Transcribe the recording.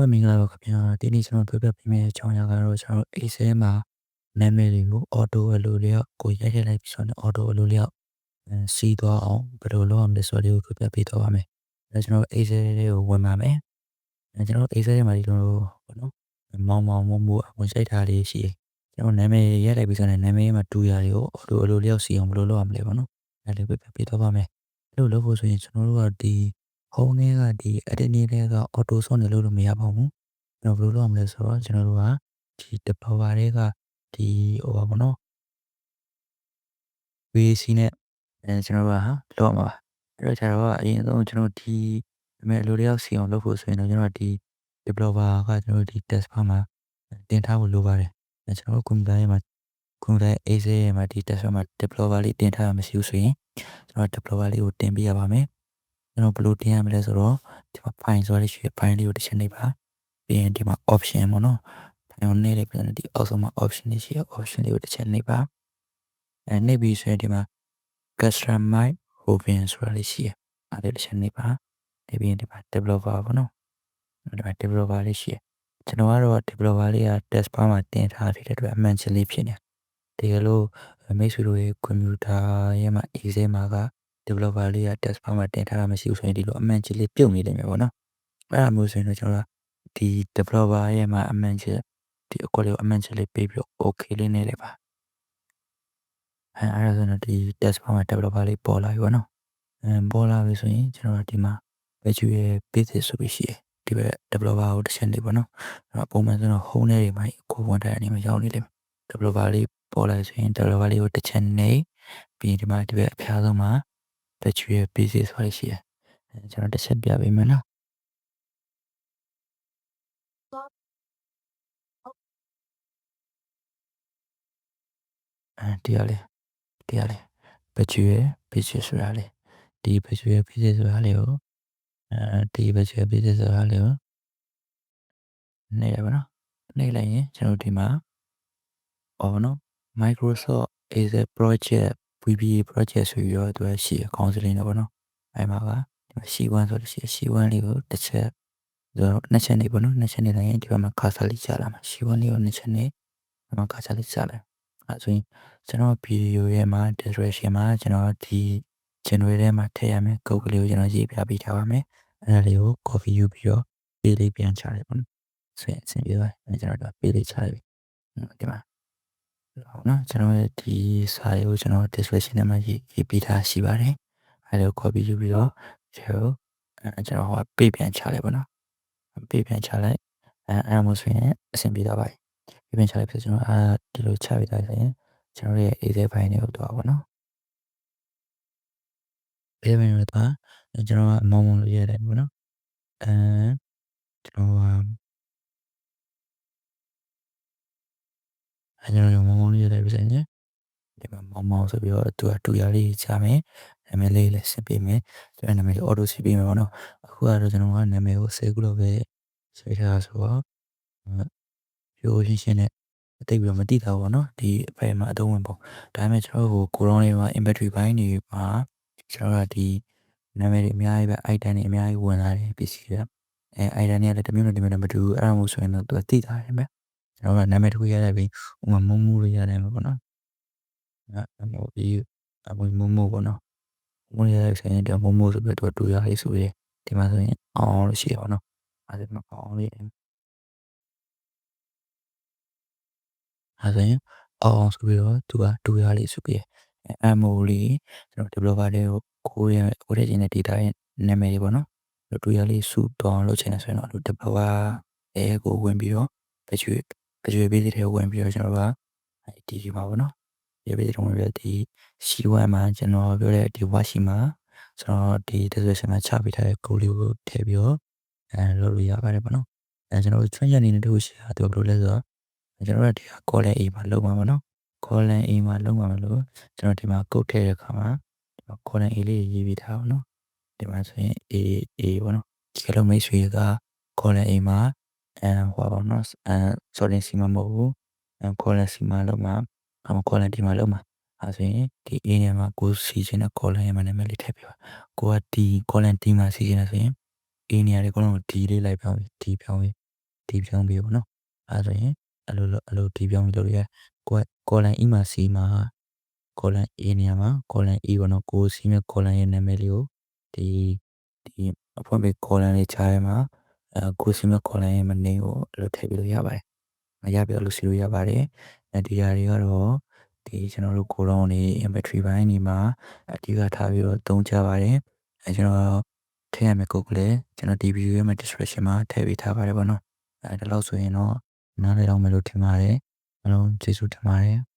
ဘမင်္ဂလာပါခင်ဗျာဒီနေ့ကျွန်တော်ပြောပြပေးမယ့်အကြောင်းအရာကတော့ကျွန်တော် Excel မှာနာမည်တွေကို auto အလိုလျောက်ကိုရိုက်ထည့်လိုက်ပြီးဆိုတော့ auto အလိုလျောက်အဲစီးသွားအောင်ဘယ်လိုလုပ်အောင်လဲဆိုတော့ဒီကိုပြောပြပေးသွားပါမယ်အဲကျွန်တော် Excel လေးကိုဝင်ပါမယ်အဲကျွန်တော် Excel ထဲမှာဒီလိုပေါ့နော်မောင်မောင်မမို့ဝင်စိတ်ထားလေးရှိတယ်ကျွန်တော်နာမည်ရိုက်လိုက်ပြီးဆိုတော့နာမည်မှာတူရာတွေကို auto အလိုလျောက်စီအောင်ဘယ်လိုလုပ်အောင်လဲပေါ့နော်အဲလေးပြပြပေးသွားပါမယ်အဲ့လိုလုပ်ဖို့ဆိုရင်ကျွန်တော်တို့ကဒီ home ထဲကဒီ edit နည်းထဲက auto ဆော့နေလို့လို့မရပါဘူး။ကျွန်တော်ဘယ်လိုလုပ်ရမလဲဆိုတော့ကျွန်တော်တို့ကဒီ developer တွေကဒီဟိုပါဘောနော် VAC နဲ့အဲကျွန်တော်တို့ကဟာလုပ်ရမှာပါ။အဲ့တော့ကျတော့အရင်ဆုံးကျွန်တော်ဒီအမေလိုတယောက်စီအောင်လုပ်ဖို့ဆိုရင်တော့ကျွန်တော်ဒီ developer ကကျွန်တော်ဒီ test bar မှာတင်ထားဖို့လိုပါတယ်။အဲကျွန်တော်တို့ computer ရဲ့မှာ computer Excel ရဲ့မှာဒီ test bar မှာ developer လေးတင်ထားရမရှိဘူးဆိုရင်ကျွန်တော် developer လေးကိုတင်ပေးရပါမယ်။ ကျွန်တော်ဘယ်လိုတင်ရမလဲဆိုတော့ဒီမှာ file ဆိုရရှိရ file လေးကိုတစ်ချက်နှိပ်ပါပြီးရင်ဒီမှာ option ပေါ့နော် file ကိုနှိပ်လိုက်ပြီးတော့ဒီအောက်ဆုံးမှာ option လေးရှိရ option လေးကိုတစ်ချက်နှိပ်ပါအဲနှိပ်ပြီးဆိုရင်ဒီမှာ customize open ဆိုတာလေးရှိရအဲ့ဒါတစ်ချက်နှိပ်ပါနှိပ်ပြီးရင်ဒီမှာ developer ပေါ့နော်ဒီမှာ developer လေးရှိရကျွန်တော်ကတော့ developer လေးက test bar မှာတင်ထားတဲ့အတွက်အမှန်ချင်းလေးဖြစ်နေတကယ်လို့မိတ်ဆွေတို့ရဲ့ကွန်ပျူတာရဲ့မှာ Excel မှာက developer လေးက test bar မှာတင်ထားတာမရှိဘူးဆိုရင်ဒီလိုအမှန်ကြီးလေးပြုတ်နေလိမ့်မယ်ပေါ့နော်အဲ့ဒါမျိုးဆိုရင်တော့ကျွန်တော်ကဒီ developer ရဲ့မှာအမှန်ကြီးဒီအကွက်လေးကိုအမှန်ကြီးလေးပေးပြီးတော့ okay လေးနေလိုက်ပါအဲအဲ့ဒါဆိုတော့ဒီ test bar မှာ developer လေးပေါ်လာပြီပေါ့နော်အဲပေါ်လာပြီဆိုရင်ကျွန်တော်ဒီမှာ page ရဲ့ basic ဆိုပြီးရှိတယ်ဒီဘက် developer ကိုတစ်ချက်လေးပေါ့နော်အဲ့တော့ပုံမှန်ဆိုတော့ home ထဲတွေမှာကိုဝန်တိုင်အနေမှာရောက်နေလိမ့်မယ် developer လေးပေါ်လာဆိုရင် developer လေးကိုတစ်ချက်နေပြီးဒီမှာဒီဘက်အဖျားဆုံးမှာ page ရဲ့ basic ဆိုပြီးရှိတယ်အဲကျွန်တော်တစ်ချက်ပြပေးမယ်နော်အဲဒီရလေဒီရလေ page ရဲ့ basic ဆိုတာလေဒီ page ရဲ့ basic ဆိုတာလေကိုအဲဒီ page ရဲ့ basic ဆိုတာလေကိုနေရပါနော်နေလိုက်ရင်ကျွန်တော်ဒီမှာဟောနော် Microsoft Excel project VBA project ဆိုပြီးတော့သူကရှိအကောင့်စလေးနဲ့ပေါ့နော်အဲမှာကဒီမှာ C1 ဆိုလို့ရှိရင် C1 လေးကိုတစ်ချက်ဆိုတော့နှစ်ချက်နေပေါ့နော်နှစ်ချက်နေတိုင်းဒီဘက်မှာကာဆာလေးချလာမှာ C1 လေးကိုနှစ်ချက်နေဒီမှာကာဆာလေးချလာအဲဆိုရင်ကျွန်တော်ဗီဒီယိုရဲ့မှာ description မှာကျွန်တော်ဒီ channel ထဲမှာထည့်ရမယ်ကုတ်ကလေးကိုကျွန်တော်ရေးပြပေးထားပါမယ်အဲဒါလေးကို copy ယူပြီးတော့ပေးလေးပြန်ချလိုက်ပေါ့နော်ဆိုရင်အဆင်ပြေသွားအဲကျွန်တော်တို့ပေးလေးချလိုက်ပြီဒီမှာဟုတ် နော်ကျွန်တော်ဒီစာရေးကိုကျွန်တော် description ထဲမှာရေးရေးပေးထားရှိပါတယ်အဲဒါကို copy ယူပြီးတော့ကျွန်တော်အဲကျွန်တော်ဟိုပေးပြန်ချလိုက်ပါနော်ပေးပြန်ချလိုက်အဲအဲမျိုးဆိုရင်အဆင်ပြေသွားပါပြီပေးပြန်ချလိုက်ဖြစ်ကျွန်တော်အဲဒီလိုချပေးထားရင်ကျွန်တော်ရဲ့ Excel file တွေကိုတော့ပါနော်ပေးပြန်ရတာကျွန်တော်ကအမောင်းမောင်းလို့ရတယ်ပေါ့နော်အဲကျွန်တော်က အဲကျွန်တော်မောင်းမောင်းလို့ရတယ်ပြစနေဒီမှာမောင်မောင်ဆိုပြီးတော့သူကတူရလေးချမယ်နာမည်လေးလည်းဆက်ပေးမယ်သူကနာမည်လေး auto ဆက်ပေးမယ်ပေါ့နော်အခုကတော့ကျွန်တော်ကနာမည်ကို10ခုလောက်ပဲဆွဲထားဆိုတော့ရိုးရှင်းရှင်းနဲ့အတိတ်ပြီးတော့မတိတာပေါ့နော်ဒီအဖက်မှာအသုံးဝင်ပေါ့ဒါပေမဲ့ကျွန်တော်တို့ကိုရောလေးမှာ inventory ဘိုင်းတွေမှာကျွန်တော်ကဒီနာမည်တွေအများကြီးပဲ item တွေအများကြီးဝင်လာတယ်ပစ္စည်းတွေအဲ item တွေကလည်းတစ်မျိုးနဲ့တစ်မျိုးနဲ့မတူဘူးအဲ့ဒါမျိုးဆိုရင်တော့သူကတိတာတယ်ပဲ ကျွန်တော်ကနာမည်တစ်ခုရတဲ့ပြီးဥမာမုံမှုလို့ရတယ်ပေါ့နော်အဲ့ဟိုဒီအမွေမမို့ပေါ့နော်မွေးရတဲ့ဆိုင်တဲ့မမို့ဆိုပြီးတော့တူရလေးဆိုရဒီမှာဆိုရင်အောင်လို့ရှိရပါတော့အဲ့ဒါမှအောင်လေးအဲ့ဆိုရင်အောင်ဆိုပြီးတော့သူကတူရလေးဆိုပြီးအမိုလေးကျွန်တော် developer တွေကိုကိုရကိုရခြင်းတဲ့ data ရဲ့နာမည်တွေပေါ့နော်တူရလေးစုတောင်းလုပ်ချင်တယ်ဆိုရင်တော့ developer အဲကိုဝင်ပြီးတော့ပ ကြွေပကြွေပေးတဲ့ထဲဝင်ပြီးတော့ကျွန်တော်ကဒီဒီမှာပေါ့နော်ရေးပေးတော့ပြဒီ C1 မှာကျွန်တော်ပြောတဲ့ဒီ watch မှာကျွန်တော်ဒီ description မှာချပေးထားတဲ့ code လေးကိုထည့်ပြီးတော့အဲလုပ်လို့ရပါတယ်ပေါ့နော်အဲကျွန်တော် train ရအနေနဲ့တခုရှိတာသူဘယ်လိုလဲဆိုတော့ကျွန်တော်တို့ဒီ column A မှာလုပ်မှာပေါ့နော် column A မှာလုပ်မှာမလို့ကျွန်တော်ဒီမှာ code ထည့်တဲ့အခါမှာဒီမှာ column A လေးရေးပေးထားပါတော့ဒီမှာဆိုရင် A A ပေါ့နော်ဒီကလုံးမိတ်ဆွေက column A မှာ အဲဟိုပါပေါ့နော်အဲ sorry စီမမဟုတ်ဘူး column C မှာလုပ်မှာအမ column D မှာလုပ်မှာအဲဆိုရင်ဒီ A နေရာမှာကိုစီချင်တဲ့ column ရဲ့မှာနာမည်လေးထည့်ပေးပါကိုက D column D မှာစီချင်တယ်ဆိုရင် A နေရာလေး column ကို D လေးလိုက်ပြောင်းပြီး D ပြောင်းပြီးဒီပြောင်းပြီးပေါ့နော်အဲဆိုရင်အဲ့လိုအဲ့လိုဒီပြောင်းပြီးလုပ်ရကို column E မှာ C မှာ column A နေရာမှာ column E ပေါ့နော်ကိုစီမဲ့ column ရဲ့နာမည်လေးကိုဒီဒီအဖွင့်ပေး column လေးချားထဲမှာ အဲကိုစီမဲ့ column ရဲ့မနေကိုအဲ့လိုထည့်ပြီးလို့ရပါတယ်မရပြလို့စီလို့ရပါတယ်အဲဒီဟာတွေကတော့ဒီကျွန်တော်တို့ကိုလုံးနေ inventory ဘိုင်းနေမှာအဓိကထားပြီးတော့သုံးချပါတယ်အဲကျွန်တော်ထည့်ရမယ့် code ကလည်းကျွန်တော်ဒီ video ရဲ့ description မှာထည့်ပေးထားပါတယ်ပေါ့နော်အဲဒီလောက်ဆိုရင်တော့နားလည်တော့မယ်လို့ထင်ပါတယ်အားလုံးကျေးဇူးတင်ပါတယ်